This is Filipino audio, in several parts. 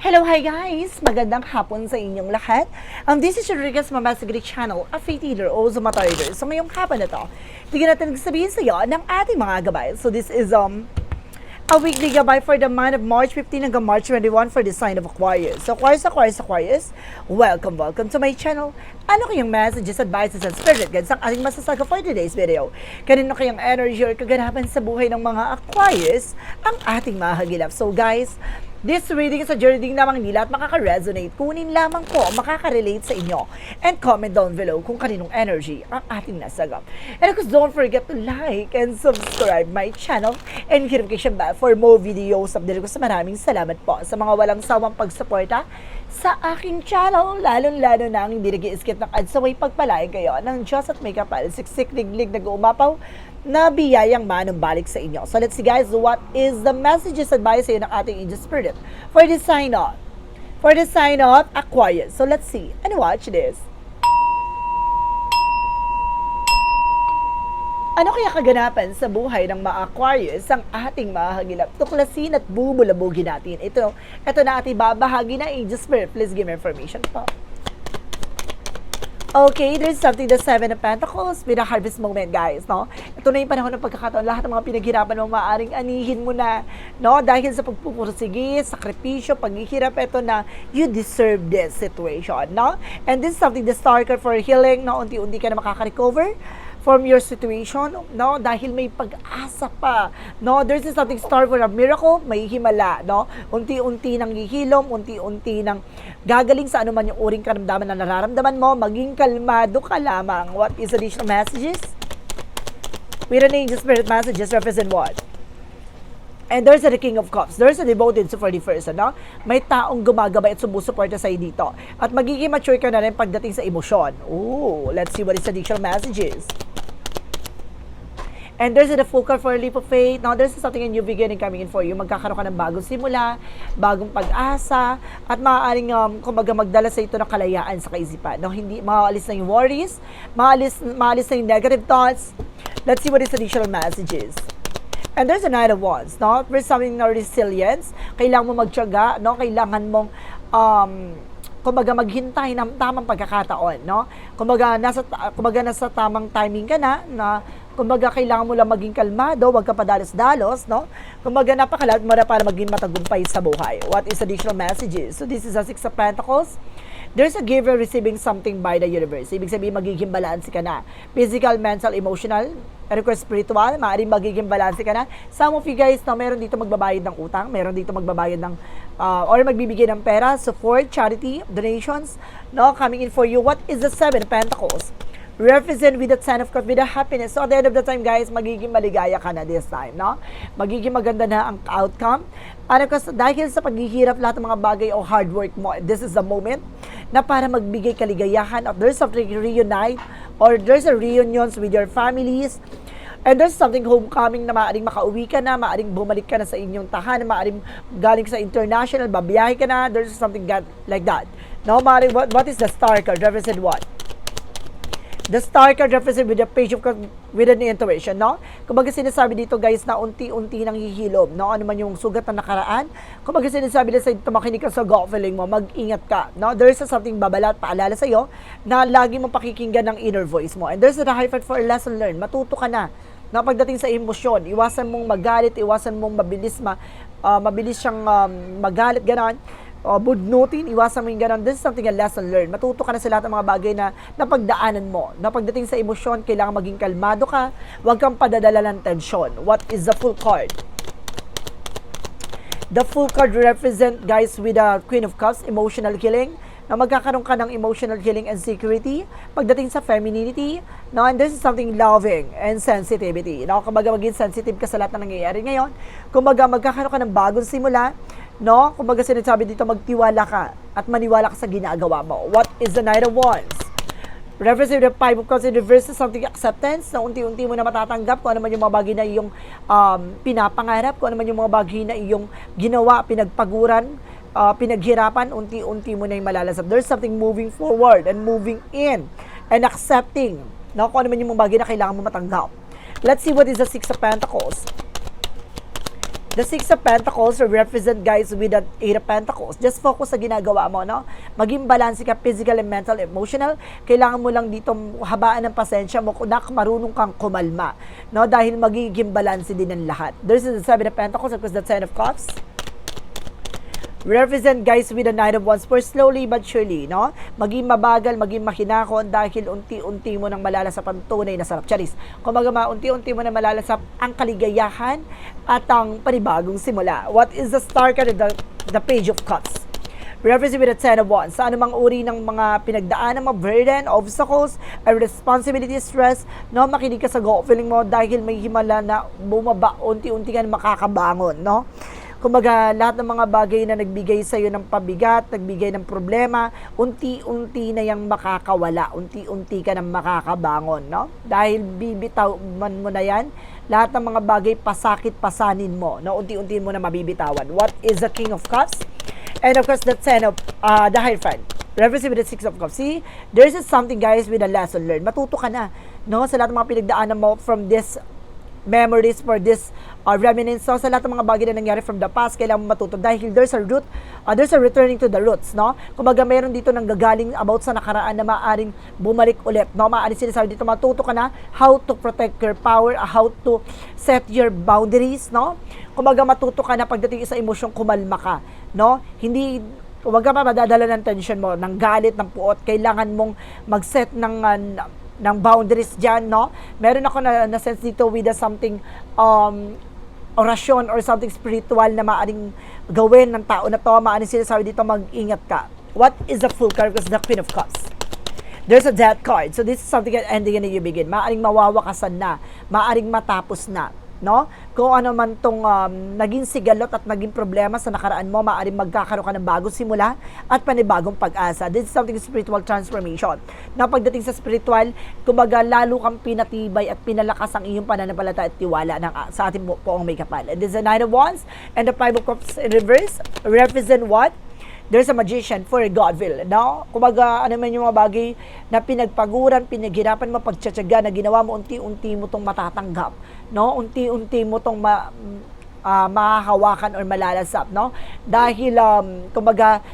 Hello, hi guys! Magandang hapon sa inyong lahat. Um, this is Rodriguez Mamasigri Channel, a faith healer o Zumatoider. So ngayong hapon na to, tignan natin sabihin sa iyo ng ating mga gabay. So this is um a weekly gabay for the month of March 15 hanggang March 21 for the sign of Aquarius. So Aquarius, Aquarius, Aquarius, welcome, welcome to my channel. Ano kayong messages, advices, and spirit guides ang ating masasaga for today's video? Kanino kayang energy or kaganapan sa buhay ng mga Aquarius ang ating mahagilap? So guys, This reading is a journey namang nila at makaka-resonate. Kunin lamang po ang makaka-relate sa inyo. And comment down below kung kaninong energy ang ating nasagap. And of course, don't forget to like and subscribe my channel and notification bell for more videos. Update ko sa maraming salamat po sa mga walang sawang pagsuporta sa aking channel. Lalong-lalo na ang hindi nag skip ng ads away pagpalain kayo ng Diyos at may kapal. Siksik, liglig, nag-uumapaw na biyayang manumbalik sa inyo. So let's see guys, what is the messages advice sa ng ating angel spirit for the sign off? For the sign off, Aquarius. So let's see and watch this. Ano kaya kaganapan sa buhay ng mga Aquarius ang ating mahagilap? Tuklasin at bubulabugin natin. Ito, ito na ating babahagi na Angel Spirit. Please give me information po. Okay, there's something the Seven of Pentacles with a harvest moment, guys, no? Ito na yung panahon ng pagkakataon. Lahat ng mga pinaghirapan mo, maaring anihin mo na, no? Dahil sa pagpupursige, sakripisyo, paghihirap, ito na, you deserve this situation, no? And this is something the star card for healing, no? Unti-unti ka na makaka-recover from your situation, no? Dahil may pag-asa pa, no? There's something star for a miracle, may himala, no? Unti-unti nang hihilom, unti-unti nang gagaling sa anuman yung uring karamdaman na nararamdaman mo, maging kalmado ka lamang. What is additional messages? With an angel spirit messages represent what? And there's a King of Cups. There's a devoted for the person, no? May taong gumagabay at sumusuporta sa'yo dito. At magiging mature ka na rin pagdating sa emosyon. Ooh, let's see what is additional messages. And there's a card for leap of faith. Now, there's something a new beginning coming in for you. Magkakaroon ka ng bagong simula, bagong pag-asa, at maaaring, um, kumbaga, magdala sa ito ng kalayaan sa kaisipan. No, hindi, maalis na yung worries, maalis, maalis na yung negative thoughts. Let's see what is additional messages. And there's a Knight of Wands, no? There's something na resilience. Kailangan mo magtiyaga, no? Kailangan mong, um, kumbaga maghintay ng tamang pagkakataon, no? Kumbaga nasa kumbaga nasa tamang timing ka na na kumbaga kailangan mo lang maging kalmado, wag ka padalos-dalos, no? Kumbaga napakalahat mo na para maging matagumpay sa buhay. What is additional messages? So this is a Six of Pentacles. There's a giver receiving something by the universe. Ibig sabihin, magiging balanse ka na. Physical, mental, emotional, course, spiritual, maaaring magiging balanse ka na. Some of you guys na meron dito magbabayad ng utang, meron dito magbabayad ng, uh, or magbibigay ng pera, support, charity, donations, no, coming in for you. What is the Seven Pentacles? Represent with the sign of with the happiness. So at the end of the time, guys, magiging maligaya ka na this time, no? Magiging maganda na ang outcome. Ano kasi dahil sa paghihirap lahat ng mga bagay o hard work mo, this is the moment na para magbigay kaligayahan or there's something reunite or there's a reunions with your families And there's something homecoming na maaaring makauwi ka na, maaaring bumalik ka na sa inyong tahanan, maaaring galing sa international, babiyahe ka na, there's something that, like that. No, maaaring, what, what is the star card? Represent what? The star card represent with the page of with an intuition, no? Kumbaga sinasabi dito guys na unti-unti nang hihilom, no? Ano man yung sugat na nakaraan. Kumbaga sinasabi nila sa ito makinig ka sa gut feeling mo, mag-ingat ka, no? There's a something babalat, paalala sa iyo na lagi mong pakikinggan ng inner voice mo. And there's a high fight for a lesson learned. Matuto ka na na pagdating sa emosyon, iwasan mong magalit, iwasan mong mabilis ma, uh, mabilis siyang um, magalit ganon o budnutin, iwasan mo yung ganun. This is something a lesson learned. Matuto ka na sa lahat ng mga bagay na napagdaanan mo. Na pagdating sa emosyon, kailangan maging kalmado ka. Huwag kang padadala ng tensyon. What is the full card? The full card represent, guys, with the Queen of Cups, emotional healing na magkakaroon ka ng emotional healing and security pagdating sa femininity, no? and this is something loving and sensitivity. No? Kumbaga maging sensitive ka sa lahat na nangyayari ngayon. Kumbaga magkakaroon ka ng bagong simula, no? Kumbaga sinasabi dito magtiwala ka at maniwala ka sa ginagawa mo. What is the Knight of Wands? Representative Five of Cups in reverse is something acceptance na unti-unti mo na matatanggap kung ano man yung mga bagay na iyong um, pinapangarap, kung ano man yung mga bagay na iyong ginawa, pinagpaguran, uh, pinaghirapan, unti-unti mo na yung malalasap. There's something moving forward and moving in and accepting no, kung ano man yung mga bagay na kailangan mo matanggap. Let's see what is the Six of Pentacles. The Six of Pentacles represent guys with the Eight of Pentacles. Just focus sa ginagawa mo, no? Maging balance ka physical and mental, emotional. Kailangan mo lang dito habaan ng pasensya mo kung marunong kang kumalma, no? Dahil magiging balance din ng lahat. There's the Seven of Pentacles, of course, the Ten of Cups represent guys with the Nine of Wands for slowly but surely, no? Maging mabagal, maging mahinakon dahil unti-unti mo nang malalasap ang tunay na sarap. Charis, kumbaga unti-unti mo na malalasap ang kaligayahan at ang panibagong simula. What is the star card the, the Page of Cups? Represent with the Ten of Wands. Sa anumang uri ng mga pinagdaan ng mga burden, obstacles, or responsibility, stress, no? Makinig ka sa go feeling mo dahil may himala na bumaba, unti-unti ka makakabangon, no? Kumbaga, lahat ng mga bagay na nagbigay sa iyo ng pabigat, nagbigay ng problema, unti-unti na yang makakawala, unti-unti ka nang makakabangon, no? Dahil bibitaw man mo na yan, lahat ng mga bagay pasakit pasanin mo, no? Unti-unti mo na mabibitawan. What is the King of Cups? And of course, the Ten of, uh, the Hierophant. Represent with the Six of Cups. See, there's just something guys with a lesson learned. Matuto ka na, no? Sa lahat ng mga pinagdaanan mo from this memories for this uh, remnants. So, sa lahat ng mga bagay na nangyari from the past, kailangan mo matuto dahil there's a root, uh, there's a returning to the roots, no? Kumbaga, mayroon dito nang gagaling about sa nakaraan na maaring bumalik ulit, no? Maaring sinasabi dito, matuto ka na how to protect your power, uh, how to set your boundaries, no? Kumbaga, matuto ka na pagdating sa emosyong kumalma ka, no? Hindi Huwag ka pa madadala ng tension mo, ng galit, ng puot. Kailangan mong mag-set ng uh, ng boundaries dyan, no? Meron ako na, na sense dito with a something um, orasyon or something spiritual na maaring gawin ng tao na to, maaring sinasabi dito, mag-ingat ka. What is the full card? Because the Queen of Cups. There's a death card. So this is something that ending and you begin. Maaring mawawakasan na. Maaring matapos na no? Kung ano man tong um, naging sigalot at naging problema sa nakaraan mo, maaaring magkakaroon ka ng bagong simula at panibagong pag-asa. This is something spiritual transformation. Na pagdating sa spiritual, kumbaga lalo kang pinatibay at pinalakas ang iyong pananampalataya at tiwala ng, sa ating poong may kapal. And this is the Nine of Wands and the Five of Cups in reverse represent what? there's a magician for God will. No? Kumaga, ano man yung mga bagay na pinagpaguran, pinaghirapan mo, pagtsatsaga na ginawa mo, unti-unti mo tong matatanggap. No? Unti-unti mo tong ma, uh, mahahawakan or malalasap. No? Dahil, um, kumaga,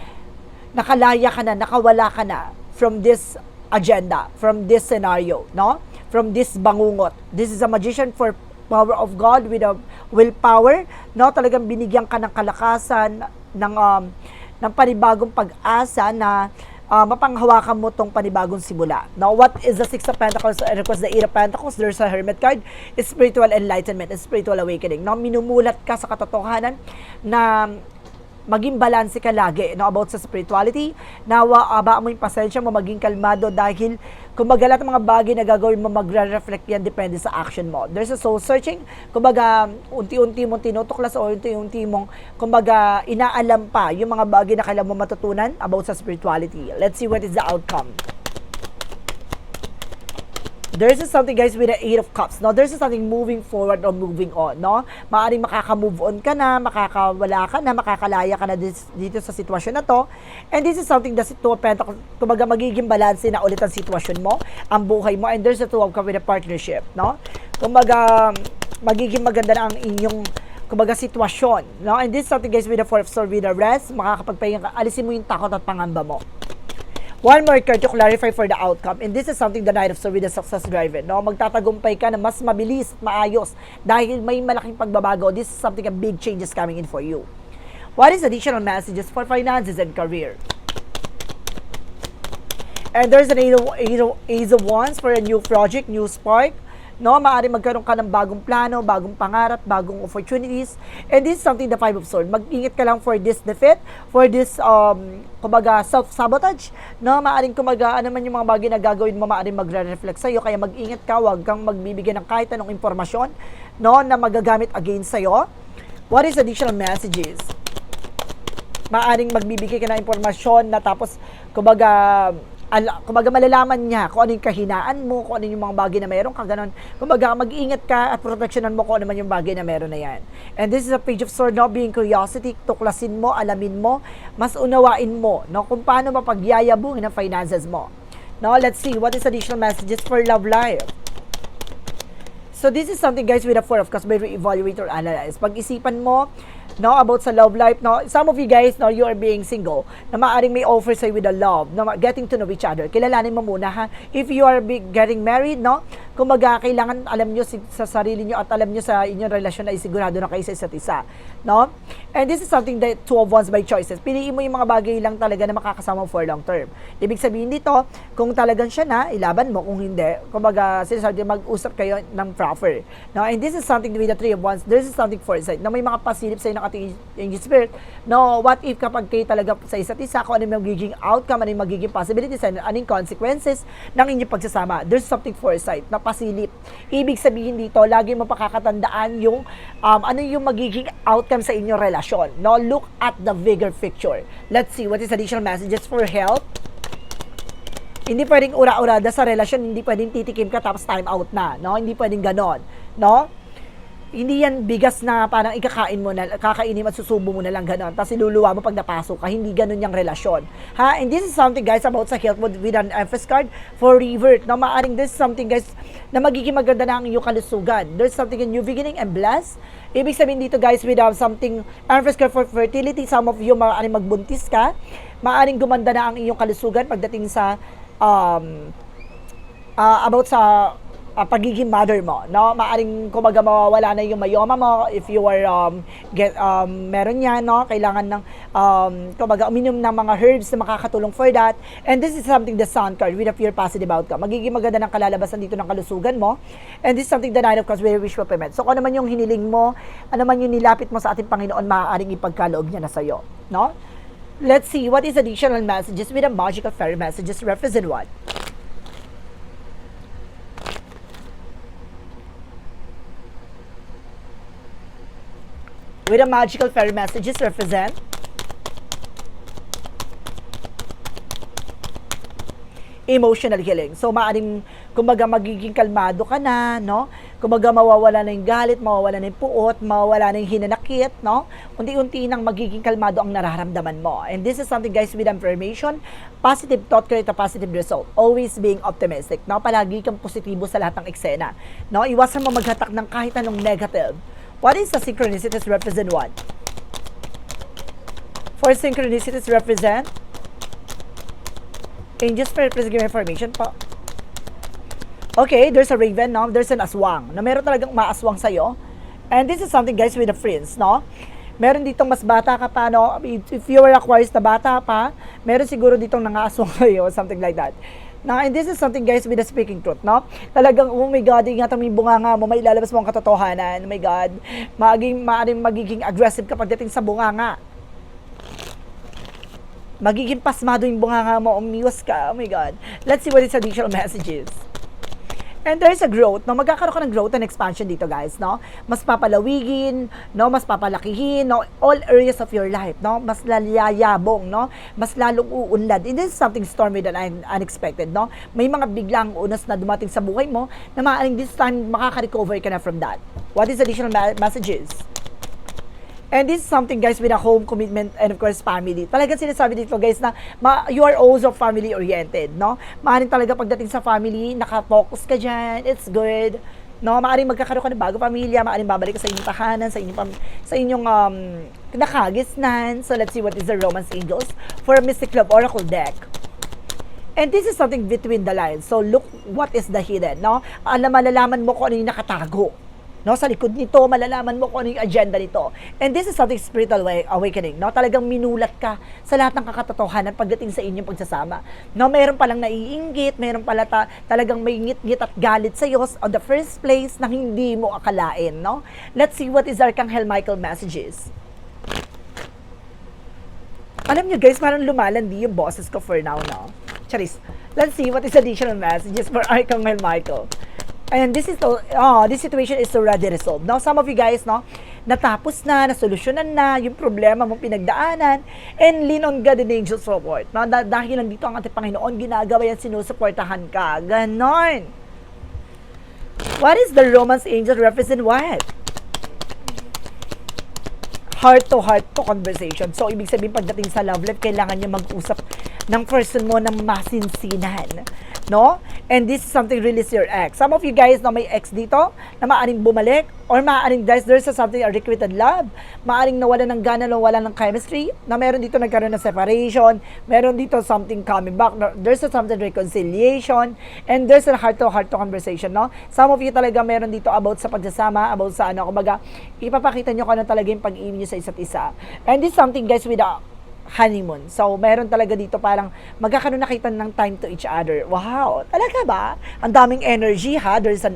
nakalaya ka na, nakawala ka na from this agenda, from this scenario, no? From this bangungot. This is a magician for power of God with a willpower, no? Talagang binigyan ka ng kalakasan, ng um, ng panibagong pag-asa na uh, mapanghawakan mo tong panibagong simula. Now, what is the Six of Pentacles and of course the Eight of Pentacles? There's a Hermit card. Spiritual enlightenment spiritual awakening. Now, minumulat ka sa katotohanan na maging balanse ka lagi no, about sa spirituality. Nawa, aba mo yung pasensya mo, maging kalmado dahil kumbaga lahat ng mga bagay na gagawin mo, magre-reflect yan depende sa action mo. There's a soul searching. Kumbaga, unti-unti mong tinutuklas o unti-unti mong, kumbaga, inaalam pa yung mga bagay na kailangan mo matutunan about sa spirituality. Let's see what is the outcome there's something guys with the eight of cups no? There's something moving forward or moving on no? Maaring makaka-move on ka na makakawala ka na makakalaya ka na dito sa sitwasyon na to. And this is something that two of pentacles kumbaga magiging balance na ulit ang sitwasyon mo ang buhay mo and there's a two of cups with a partnership no? Kumbaga magiging maganda na ang inyong kumbaga sitwasyon no? And this is something guys with the four of swords with the rest makakapagpahinga ka alisin mo yung takot at pangamba mo One more card to clarify for the outcome. And this is something the Knight of Swords the success driven. No? Magtatagumpay ka na mas mabilis, maayos. Dahil may malaking pagbabago. This is something, a big changes coming in for you. What is additional messages for finances and career? And there's an Ace of, Ace of, of Wands for a new project, new spark no? Maaari magkaroon ka ng bagong plano, bagong pangarap, bagong opportunities. And this is something the Five of Swords. Mag-ingat ka lang for this defeat, for this, um, kumbaga, self-sabotage, no? Maaring kumaga, ano man yung mga bagay na gagawin mo, maaring magre-reflect sa'yo. Kaya mag-ingat ka, huwag kang magbibigay ng kahit anong impormasyon, no? Na magagamit against sa'yo. What is additional messages? Maaring magbibigay ka ng impormasyon na tapos, kumbaga, ala, kumbaga malalaman niya kung ano yung kahinaan mo, kung ano yung mga bagay na meron ka, ganun. Kumbaga mag-ingat ka at proteksyonan mo kung ano man yung bagay na meron na yan. And this is a page of sword, no? Being curiosity, tuklasin mo, alamin mo, mas unawain mo, no? Kung paano mapagyayabungin ang finances mo. No, let's see, what is additional messages for love life? So this is something guys with a four of cups by re-evaluate or analyze. Pag-isipan mo no about sa love life no. Some of you guys no you are being single na maaring may offer sa'yo with a love ma- getting to know each other. Kilalanin mo muna ha. If you are getting married no kumbaga kailangan alam nyo si- sa sarili nyo at alam nyo sa inyong relasyon ay sigurado na kayo sa isa't isa no? And this is something that two of ones by choices. Piliin mo yung mga bagay lang talaga na makakasama for long term. Ibig sabihin dito kung talagang siya na ilaban mo. Kung hindi kumbaga sinasabi mag-usap kayo ng proper no? And this is something with the three of wands this is something foresight na may mga pasilip sa'yo nakatingin yung spirit no? What if kapag kayo talaga sa isa't isa kung ano yung magiging outcome ano yung magiging possibilities ano yung consequences ng inyong pagsasama. There's something foresight na pasilip ibig sabihin dito lagi mo pakakatandaan yung um, ano yung magiging outcome sa inyong relasyon no look at the bigger picture let's see what is additional messages for help hindi pwedeng ura-urada sa relasyon, hindi pwedeng titikim ka tapos time out na, no? Hindi pwedeng ganon, no? Hindi yan bigas na parang ikakain mo na, kakainin mo at susubo mo na lang ganon. Tapos iluluwa mo pag napasok ka. Hindi ganon yung relasyon. Ha? And this is something guys about sa health with, with an emphasis card for revert. No? Maaring this is something guys na magiging maganda na ang iyong kalusugan. There's something in new beginning and blessed. Ibig sabihin dito guys with um, something emphasis card for fertility. Some of you maaaring magbuntis ka. Maaring gumanda na ang iyong kalusugan pagdating sa um, uh, about sa uh, pagiging mother mo, no? Maaring kumaga mawawala na yung mayoma mo if you are um, get um, meron yan, no? Kailangan ng um, kumaga uminom ng mga herbs na makakatulong for that. And this is something the sun card with a pure positive outcome. Magiging maganda ng kalalabasan dito ng kalusugan mo. And this is something the nine of cups very wish fulfillment. So kung ano man yung hiniling mo, ano man yung nilapit mo sa ating Panginoon, maaaring ipagkaloob niya na sa'yo, no? Let's see what is additional messages with a magical fairy messages represent what? With a magical fairy messages represent emotional healing. So, maaring, kumbaga, magiging kalmado ka na, no? Kumbaga, mawawala na yung galit, mawawala na yung puot, mawawala na yung hinanakit, no? Unti-unti nang magiging kalmado ang nararamdaman mo. And this is something, guys, with affirmation, positive thought create a positive result. Always being optimistic, no? Palagi kang positibo sa lahat ng eksena, no? Iwasan mo maghatak ng kahit anong negative. What is the synchronicities represent what? For synchronicities represent Angels for me information po. Okay, there's a raven, no? There's an aswang. Na meron talagang maaswang sa'yo. And this is something, guys, with the friends, no? Meron ditong mas bata ka pa, no? If you were Aquarius na bata pa, meron siguro ditong nangaaswang sa'yo, something like that. Now, and this is something, guys, with the speaking truth, no? Talagang, oh my God, ingatan mo yung bunganga mo, may ilalabas mo ang katotohanan. Oh my God, maging, maaaring magiging aggressive kapag dating sa bunganga magiging pasmado yung bunganga mo, umiwas ka, oh my God. Let's see what is additional messages. And there's a growth, no? Magkakaroon ka ng growth and expansion dito, guys, no? Mas papalawigin, no? Mas papalakihin, no? All areas of your life, no? Mas lalayabong, no? Mas lalong uunlad. This is something stormy than un- unexpected, no? May mga biglang unas na dumating sa buhay mo na maaaring this time makaka-recover ka na from that. What is additional messages? And this is something guys with a home commitment and of course family. Talaga sinasabi dito guys na ma, you are also family oriented, no? Maaring talaga pagdating sa family, nakafocus ka dyan, it's good. No, maaring magkakaroon ka ng bago pamilya, maaring babalik ka sa inyong tahanan, sa inyong sa inyong um, nakagisnan. So let's see what is the Romance Angels for Mystic Love Oracle deck. And this is something between the lines. So look what is the hidden, no? Alam malalaman mo kung ano yung nakatago. No, sa likod nito, malalaman mo kung ano yung agenda nito. And this is something spiritual way, awakening. No, talagang minulat ka sa lahat ng kakatotohanan pagdating sa inyong pagsasama. No, mayroon palang naiinggit, mayroon pala ta, talagang may ngit-ngit at galit sa iyo on the first place na hindi mo akalain. No? Let's see what is Archangel Michael messages. Alam niyo guys, parang lumalandi yung bosses ko for now, no? Charis. Let's see what is additional messages for Archangel Michael. And this is the, oh, this situation is already resolved. Now, some of you guys, no, natapos na, nasolusyonan na yung problema mong pinagdaanan, and lean on God and angels support. No? Dah- dahil nandito ang ating Panginoon, ginagawa yan, sinusuportahan ka. Ganon. What is the romance angel represent what? heart to heart to conversation. So, ibig sabihin, pagdating sa love life, kailangan nyo mag-usap ng person mo ng masinsinan. No? And this is something release your ex. Some of you guys na may ex dito, na maaaring bumalik, or maaaring guys, there's a something a requited love, maaaring nawala ng gana, nawala ng chemistry, na meron dito nagkaroon ng separation, meron dito something coming back, there's a something reconciliation, and there's a heart-to-heart to conversation, no? Some of you talaga meron dito about sa pagsasama, about sa ano, kumbaga, ipapakita nyo kung ano talaga yung pag-ibig nyo sa isa't isa. And this is something guys with a honeymoon. So, meron talaga dito parang magkakaroon na kita ng time to each other. Wow! Talaga ba? Ang daming energy ha. There's a,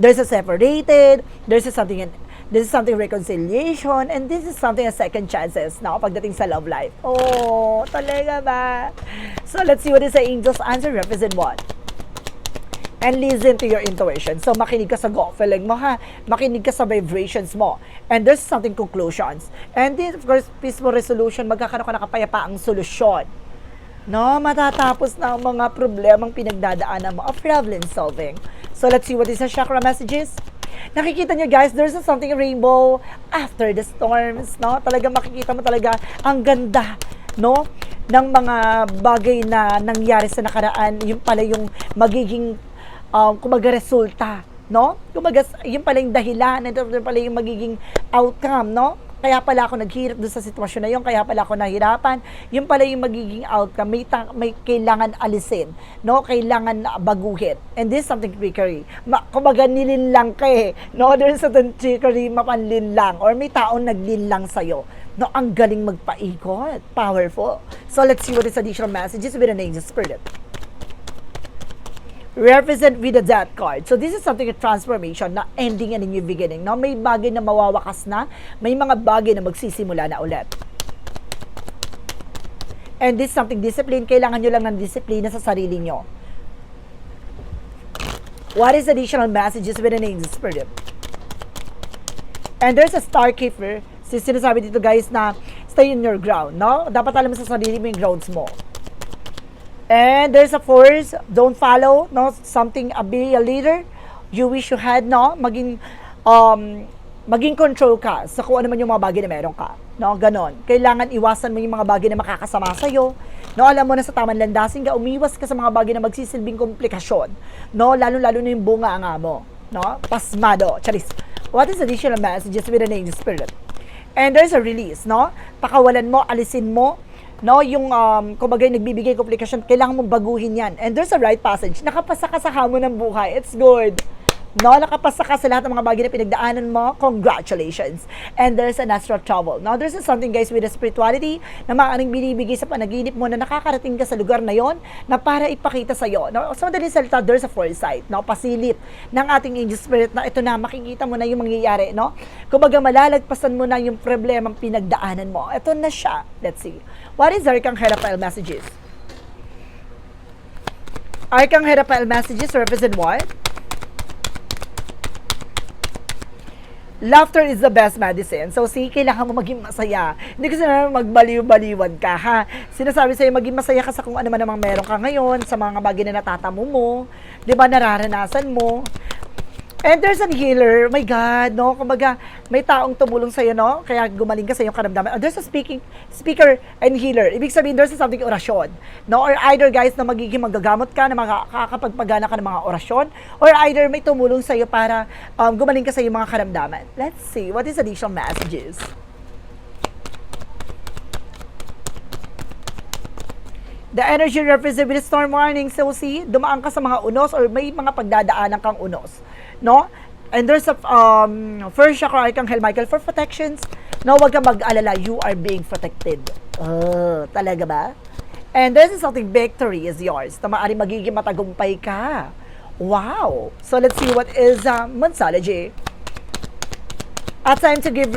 there's a separated, there's a something, this is something reconciliation, and this is something a second chances na pagdating sa love life. Oh, talaga ba? So, let's see what is the angel's answer. Represent what? And listen to your intuition. So, makinig ka sa gut feeling mo, ha? Makinig ka sa vibrations mo. And there's something conclusions. And this, of course, peaceful resolution, magkakaroon ka ng kapayapaang solusyon. No, matatapos na ang mga problemang pinagdadaanan mo of problem solving. So, let's see what is the chakra messages. Nakikita nyo guys, there's something rainbow after the storms, no? Talaga makikita mo talaga ang ganda, no? ng mga bagay na nangyari sa nakaraan, yung pala yung magiging um, kumaga resulta, no? Kumaga, yun pala yung dahilan, ito pala yung magiging outcome, no? Kaya pala ako naghirap doon sa sitwasyon na yun, kaya pala ako nahirapan. Yun pala yung magiging outcome. May, ta- may kailangan alisin, no? Kailangan baguhin. And this is something trickery. Ma- kumbaga nilinlang ka eh, no? There's certain trickery, mapanlinlang. Or may taong naglinlang sa'yo. No, ang galing magpaikot. Powerful. So let's see what is additional messages with an angel spirit represent with the death card. So this is something a transformation na ending and a new beginning. No? May bagay na mawawakas na, may mga bagay na magsisimula na ulit. And this is something discipline. Kailangan nyo lang ng disiplina sa sarili nyo. What is additional messages with an angel spirit? And there's a star keeper. So, sinasabi dito guys na stay in your ground, no? Dapat alam mo sa sarili mo yung grounds mo. And there's a force, don't follow, no, something, uh, be a leader, you wish you had, no, maging, um, maging control ka sa kung ano man yung mga bagay na meron ka. No, ganon. Kailangan iwasan mo yung mga bagay na makakasama sa'yo. No, alam mo na sa tamang landasin ka, umiwas ka sa mga bagay na magsisilbing komplikasyon. No, lalo-lalo na yung bunga nga mo. No, pasmado. Charis. What is additional messages with an angel spirit? And there's a release, no? Pakawalan mo, alisin mo, no, yung um, kumbaga nagbibigay komplikasyon, kailangan mong baguhin yan. And there's a right passage. Nakapasa ka sa hamon ng buhay. It's good. No, nakapasa ka sa lahat ng mga bagay na pinagdaanan mo, congratulations. And there's an astral travel. Now, there's something guys with a spirituality na maaaring binibigay sa panaginip mo na nakakarating ka sa lugar na yon na para ipakita sa iyo. No, sa madaling salita, there's a foresight, no, pasilip ng ating angel spirit na ito na, makikita mo na yung mangyayari, no? Kumbaga, malalagpasan mo na yung problemang pinagdaanan mo. Ito na siya. Let's see. What is Arcang Raphael messages? Arcang Raphael messages represent what? Laughter is the best medicine. So, si kailangan mo maging masaya. Hindi kasi na magbaliw-baliwan ka, ha? Sinasabi sa'yo, maging masaya ka sa kung ano man namang meron ka ngayon, sa mga bagay na natatamo mo, di ba, nararanasan mo. And there's a healer, my God, no? Kumbaga, may taong tumulong sa'yo, no? Kaya gumaling ka sa iyong karamdaman. And there's a speaking, speaker and healer. Ibig sabihin, there's something orasyon, no? Or either, guys, na magiging magagamot ka, na makakapagpagana ka ng mga orasyon, or either may tumulong sa'yo para um, gumaling ka sa iyong mga karamdaman. Let's see, what is additional messages? The energy represents storm warning. So, see, dumaan ka sa mga unos or may mga pagdadaanan kang unos no? And there's a um, first chakra Archangel Michael for protections. No, wag ka mag-alala, you are being protected. Oh, talaga ba? And this is something victory is yours. Na maaari magiging matagumpay ka. Wow! So let's see what is uh, Monsology. At time to give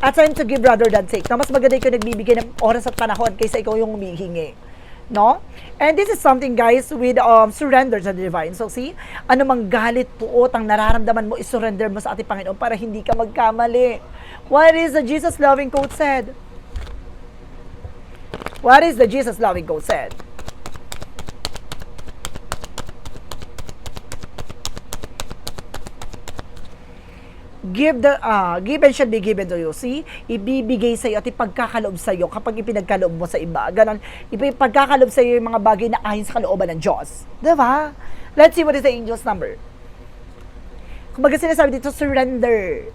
at time to give rather than take. Na mas maganda ikaw nagbibigay ng oras at panahon kaysa ikaw yung humihingi no? And this is something guys with um, surrender the divine. So see, ano mang galit, puot, ang nararamdaman mo, isurrender mo sa ating Panginoon para hindi ka magkamali. What is the Jesus loving quote said? What is the Jesus loving quote said? Give the ah, give and shall be given to you. See? Ibibigay sa iyo at ipagkakaloob sa iyo kapag ipinagkaloob mo sa iba. Ganon, ipagkakaloob sa iyo yung mga bagay na ayon sa kalooban ng Diyos. 'Di ba? Let's see what is the angel's number. Kumbaga sinasabi dito, surrender.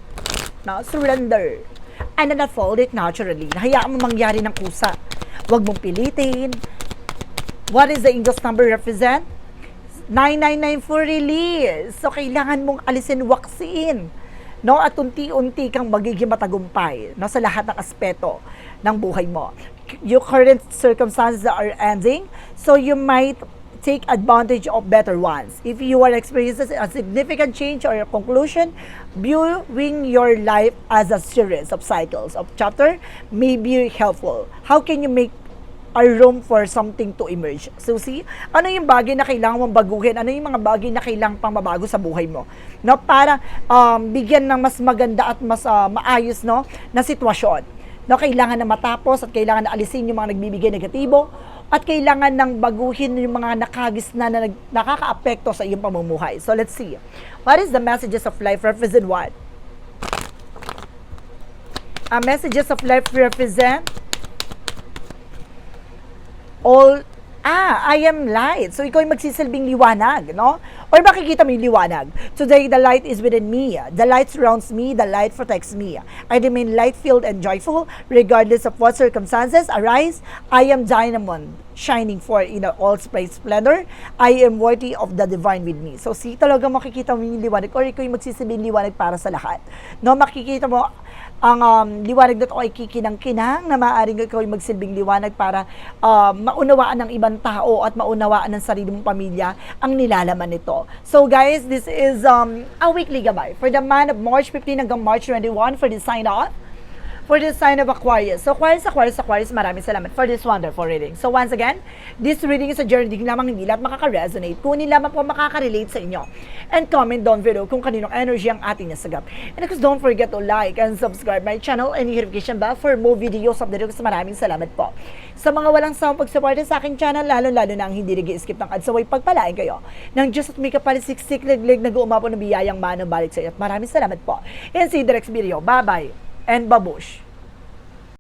No? Surrender. And then unfold it naturally. Hayaan mo mangyari ng kusa. Huwag mong pilitin. What is the angel's number represent? 999 for release. So, kailangan mong alisin, waksin. No? At unti-unti kang magiging matagumpay no? sa lahat ng aspeto ng buhay mo. Your current circumstances are ending, so you might take advantage of better ones. If you are experiencing a significant change or a conclusion, viewing your life as a series of cycles of chapter may be helpful. How can you make a room for something to emerge. So see, ano yung bagay na kailangan mong baguhin? Ano yung mga bagay na kailangan pang mabago sa buhay mo? No, para um, bigyan ng mas maganda at mas ah, maayos no na sitwasyon. No, kailangan na matapos at kailangan na alisin yung mga nagbibigay negatibo at kailangan nang baguhin yung mga nakagisna na nag, nakakaapekto sa iyong pamumuhay. So let's see. What is the messages of life represent what? Uh, messages of life represent all Ah, I am light. So, ikaw yung magsisilbing liwanag, no? Or makikita mo yung liwanag. Today, the light is within me. The light surrounds me. The light protects me. I remain light-filled and joyful regardless of what circumstances arise. I am diamond shining for in all space splendor. I am worthy of the divine with me. So, si talaga makikita mo yung liwanag or ikaw yung magsisilbing liwanag para sa lahat. No, makikita mo ang um, liwanag na ito ay kikinang-kinang na maaaring ikaw magsilbing liwanag para uh, maunawaan ng ibang tao at maunawaan ng sarili mong pamilya ang nilalaman nito. So guys, this is um, a weekly gabay for the month of March 15 hanggang March 21 for the sign off for the sign of Aquarius. So, Aquarius, Aquarius, Aquarius, maraming salamat for this wonderful reading. So, once again, this reading is a journey lamang hindi lahat makaka-resonate. Kunin lamang po makaka-relate sa inyo. And comment down below kung kaninong energy ang ating nasagap. And of course, don't forget to like and subscribe my channel and notification bell for more videos of the videos. Maraming salamat po. Sa mga walang sawang pagsuporta sa aking channel, lalo-lalo na ang hindi nag-skip ng ads, saway pagpalain kayo. Nang Diyos at may kapalisiksik, legleg, nag-uumapo ng biyayang mano balik sa iyo. At maraming salamat po. And see you the next video. Bye-bye and babush.